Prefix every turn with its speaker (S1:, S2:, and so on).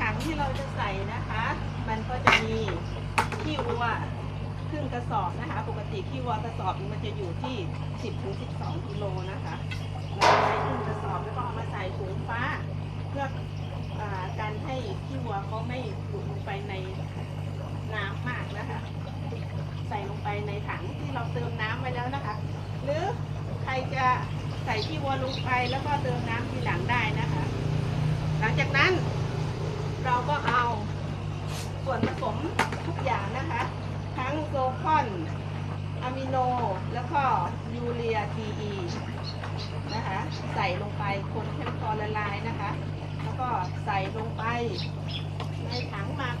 S1: ถังที่เราจะใส่นะคะ มันก็จะมีขี้วัวครึ่งกระสอบนะคะ ปกติขี้วัวกระสอบมันจะอยู่ที่ 10ถึง12กิโลนะคะเราใช้ครึ่งกระสอบแล้วก็เอามาใส่ถุงฟ้า เพื่ออการให้ขี้วัวเขาไม่หลุดลงไปในน้ำมากนะคะ ใส่ลงไปในถังที่เราเติมน้ำไว้แล้วนะคะ หรือใครจะใส่ขี้วัวลงไปแล้วก็เติมน้ำทีหลังได้นะคะ หลังจากนั้น ส่วนผสมทุกอย่างนะคะ ทั้งโซคอนอะมิโน แล้วก็ยูเรียทีอีนะคะ ใส่ลงไปคนให้มันพอละลายนะคะ แล้วก็ใส่ลงไปในถังหมัก